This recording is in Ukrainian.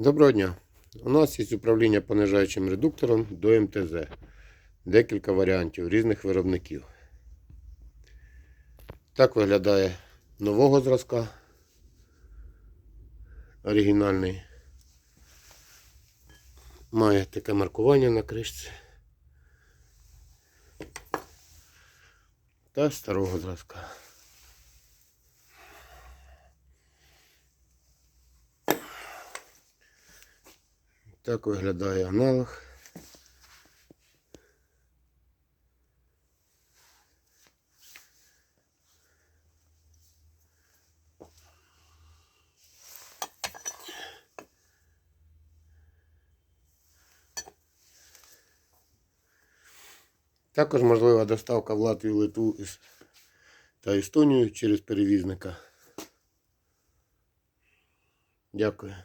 Доброго дня. У нас є управління понижаючим редуктором до МТЗ. Декілька варіантів різних виробників. Так виглядає нового зразка. Оригінальний. Має таке маркування на кришці. Та старого зразка. Так виглядає аналог. Також можлива доставка в Латвію, Литву та Естонію через перевізника. Дякую.